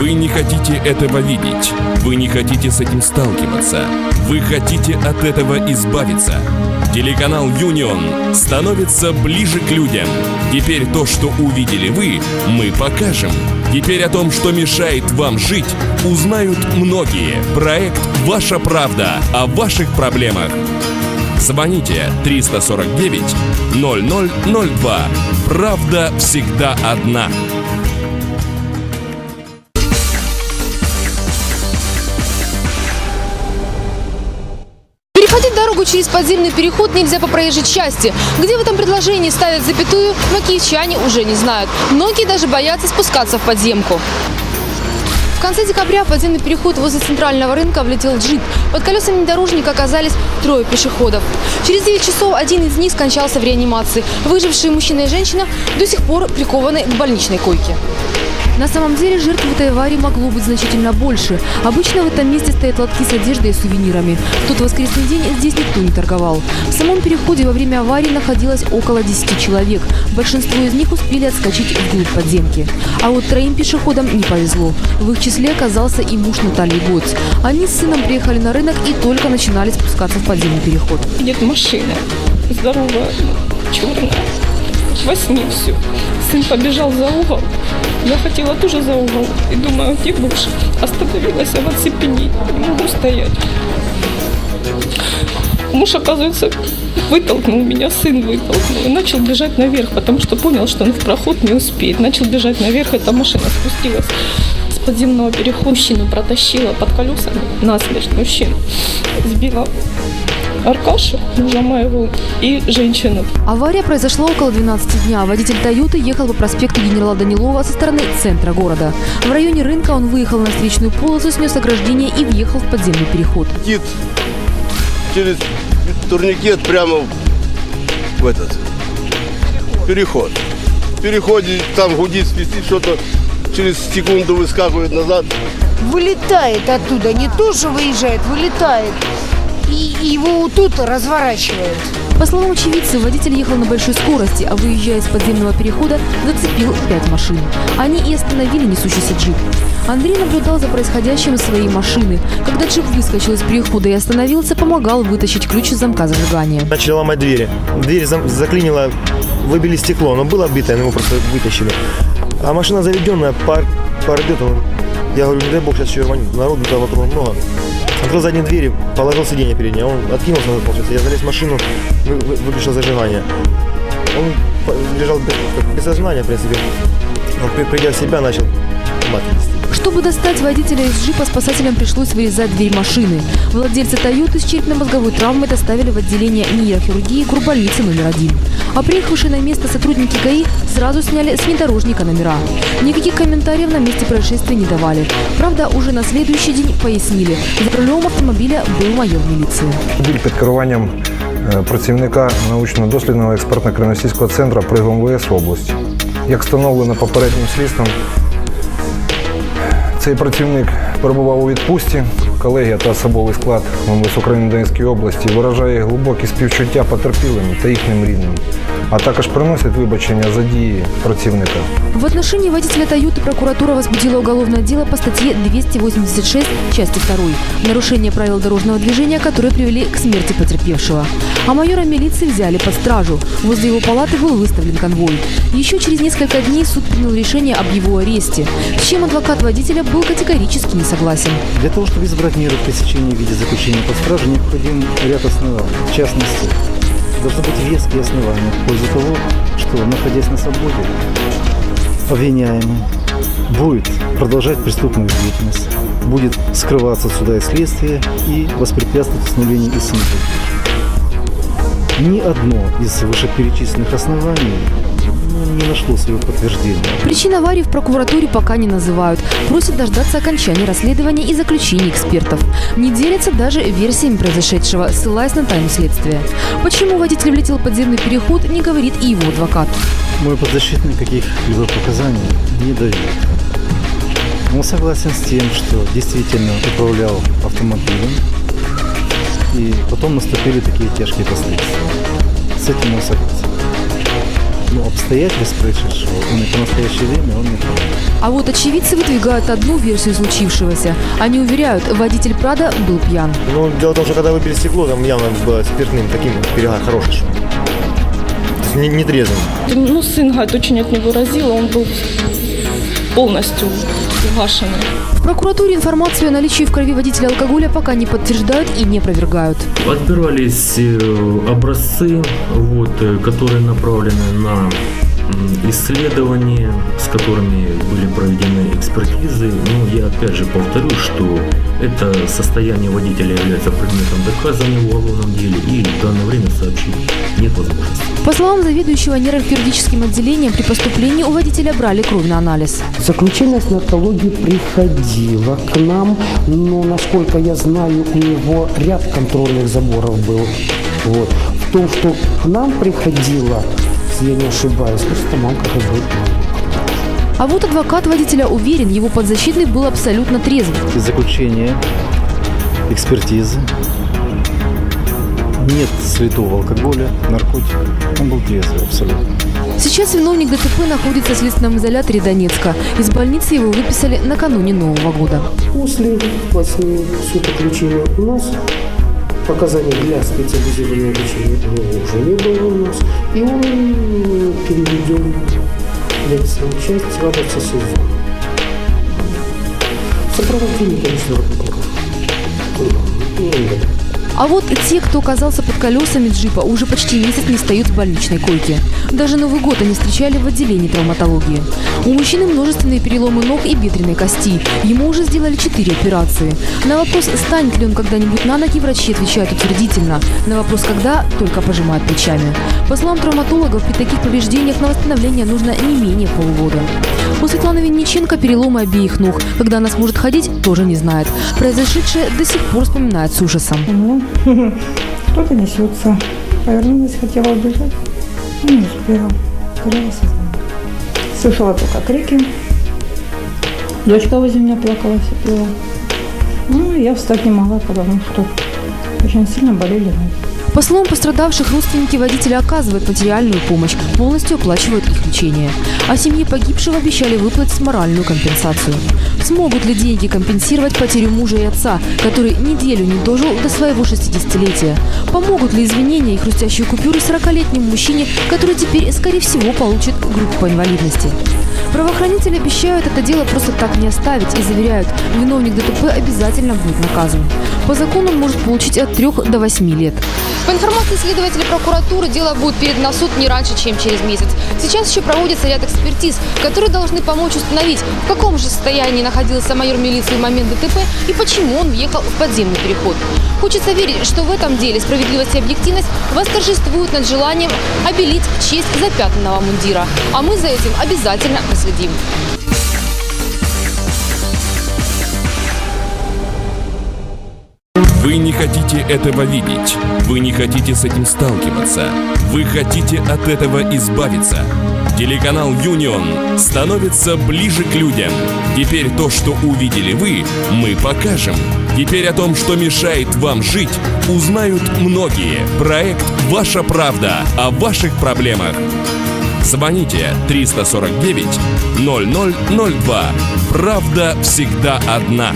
Вы не хотите этого видеть. Вы не хотите с этим сталкиваться. Вы хотите от этого избавиться. Телеканал Юнион становится ближе к людям. Теперь то, что увидели вы, мы покажем. Теперь о том, что мешает вам жить, узнают многие. Проект «Ваша правда» о ваших проблемах. Звоните 349 0002. Правда всегда одна. Дорогу через подземный переход нельзя по проезжей части. Где в этом предложении ставят запятую, но киевчане уже не знают. Многие даже боятся спускаться в подземку. В конце декабря в подземный переход возле центрального рынка влетел джип. Под колесами внедорожника оказались трое пешеходов. Через 9 часов один из них скончался в реанимации. Выжившие мужчина и женщина до сих пор прикованы к больничной койке. На самом деле жертв этой аварии могло быть значительно больше. Обычно в этом месте стоят лотки с одеждой и сувенирами. В тот воскресный день здесь никто не торговал. В самом переходе во время аварии находилось около 10 человек. Большинство из них успели отскочить вглубь подземки. А вот троим пешеходам не повезло. В их числе оказался и муж Натальи Гоц. Они с сыном приехали на рынок и только начинали спускаться в подземный переход. Едет машина, здоровая, черная, во сне все. Сын побежал за угол, я хотела тоже за угол. И думаю, где будешь? Остановилась, а в оцепенении, не могу стоять. Муж, оказывается, вытолкнул меня, сын вытолкнул. И начал бежать наверх, потому что понял, что он в проход не успеет. Начал бежать наверх, эта машина спустилась с подземного перехода. Мужчину протащила под колесами насмерть мужчину. Сбила Аркашу, мужа моего, и женщину. Авария произошла около 12 дня. Водитель Тойоты ехал по проспекту генерала Данилова со стороны центра города. В районе рынка он выехал на встречную полосу, снес ограждение и въехал в подземный переход. летит через турникет прямо в этот переход. В переходе там гудит, свистит что-то, через секунду выскакивает назад. вылетает оттуда, не то, что выезжает, вылетает. И его вот тут разворачивает. По словам очевидцев, водитель ехал на большой скорости, а выезжая из подземного перехода, зацепил пять машин. Они и остановили несущийся джип. Андрей наблюдал за происходящим из своей машины. Когда джип выскочил из перехода и остановился, помогал вытащить ключ из замка зажигания. Начали ломать двери. Дверь зам- заклинила, выбили стекло. Оно было оббитое, но его просто вытащили. А машина заведенная, пар, пар идет. он- Я говорю, не дай бог, сейчас еще рванет. Народу там вокруг много. Открыл задние двери, положил сиденье перед ней. Он откинулся получается. Я залез в машину, вы- вы- выключил зажигание. Он лежал без, без сознания, в принципе. При- придя в себя, начал мат нести. Чтобы достать водителя из джипа, спасателям пришлось вырезать дверь машины. Владельца Тойоты с черепно-мозговой травмой доставили в отделение нейрохирургии горбольницы номер один. А приехавшие на место сотрудники ГАИ сразу сняли с внедорожника номера. Никаких комментариев на месте происшествия не давали. Правда, уже на следующий день пояснили. За рулем автомобиля был майор милиции. Біль під керуванням е, працівника научно-дослідного експертно-криміналістичного центру при ГМВС області. Як встановлено попереднім слідством, цей працівник перебував у відпустці. Колегія та особовий склад МВС України Донецької області виражає глибокі співчуття потерпілим та їхнім рідним, а також приносить вибачення за дії працівника. В отношении водителя Тойоты прокуратура возбудила уголовное дело по статье 286 части 2 «Нарушение правил дорожного движения, которые привели к смерти потерпевшего». А майора милиции взяли под стражу. Возле его палаты был выставлен конвой. Еще через несколько дней суд принял решение об его аресте, с чем адвокат водителя был категорически не согласен. Для того, чтобы избрать меру пресечения в виде заключения под стражу, необходим ряд оснований. В частности, должны быть веские основания в пользу того, что, находясь на свободе, обвиняемый будет продолжать преступную деятельность, будет скрываться от суда и следствия и воспрепятствовать установлению истины. Ни одно из вышеперечисленных оснований не нашло своего подтверждения. Причин аварии в прокуратуре пока не называют. Просят дождаться окончания расследования и заключений экспертов. Не делятся даже версиями произошедшего, ссылаясь на тайну следствия. Почему водитель влетел в подземный переход, не говорит и его адвокат. Мой подзащитный каких-либо показаний не дает. Он согласен с тем, что действительно управлял автомобилем, и потом наступили такие тяжкие последствия. С этим он согласен. Ну, обстоятельств происшедшего, он и по настоящее время он не прав. А вот очевидцы выдвигают одну версию случившегося. Они уверяют, водитель Прада был пьян. Ну, дело в том, что когда выпили стекло, там явно было спиртным, таким перегар хороший. шел. То есть не, не трезвым. Ну, сын, говорит, очень от него разило, он был полностью угашенный. В прокуратуре информацию о наличии в крови водителя алкоголя пока не подтверждают и не опровергают. Отбирались э, образцы, вот, э, которые направлены на исследования, с которыми были проведены экспертизы. Ну, я опять же повторю, что это состояние водителя является предметом доказывания в уголовном деле, и в данное время сообщить нет возможности. По словам заведующего нейрохирургическим отделением, при поступлении у водителя брали кровь на анализ. Заключение с наркологии приходило к нам, но, насколько я знаю, у него ряд контрольных заборов был. Вот. В том, что к нам приходило, если я не ошибаюсь, просто мамка как бы А вот адвокат водителя уверен, его подзащитный был абсолютно трезв. Из заключения экспертизы нет следов алкоголя, наркотиков. Он был трезвый абсолютно. Сейчас виновник ДТП находится в следственном изоляторе Донецка. Из больницы его выписали накануне Нового года. После 8 суток лечения у нас показаний для специализированного лечения уже не было у нас. И он переведен медицинскую часть СИЗО. В сопровождении, конечно, работников. Ну, знаю. А вот те, кто оказался под колесами джипа, уже почти месяц не встают с больничной койки. Даже Новый год они встречали в отделении травматологии. У мужчины множественные переломы ног и бедренной кости. Ему уже сделали 4 операции. На вопрос, станет ли он когда-нибудь на ноги, врачи отвечают утвердительно. На вопрос, когда, только пожимают плечами. По словам травматологов, при таких повреждениях на восстановление нужно не менее полугода. У Светланы Винниченко переломы обеих ног. Когда она сможет ходить, тоже не знает. Произошедшее до сих пор вспоминает с ужасом. Ну, кто-то несется. Повернулась, хотела убежать. но Не успела. Сознание. Слышала только крики. Дочка возле меня плакала, сипела. Ну, я встать не могла, потому что очень сильно болели ноги. По словам пострадавших, родственники водителя оказывают материальную помощь, полностью оплачивают их лечение. А семье погибшего обещали выплатить моральную компенсацию. Смогут ли деньги компенсировать потерю мужа и отца, который неделю не дожил до своего 60-летия? Помогут ли извинения и хрустящие купюры 40-летнему мужчине, который теперь, скорее всего, получит группу по инвалидности? Правоохранители обещают это дело просто так не оставить и заверяют, виновник ДТП обязательно будет наказан. По закону он может получить от 3 до 8 лет. По информации следователей прокуратуры, дело будет передано в суд не раньше, чем через месяц. Сейчас еще проводится ряд экспертиз, которые должны помочь установить, в каком же состоянии находился майор милиции в момент ДТП и почему он въехал в подземный переход. Хочется верить, что в этом деле справедливость и объективность восторжествуют над желанием обелить честь запятнанного мундира. А мы за этим обязательно проследим. Вы не хотите этого видеть. Вы не хотите с этим сталкиваться. Вы хотите от этого избавиться. Телеканал Юнион становится ближе к людям. Теперь то, что увидели вы, мы покажем. Теперь о том, что мешает вам жить, узнают многие. Проект «Ваша правда» о ваших проблемах. Звоните 349 0002. Правда всегда одна.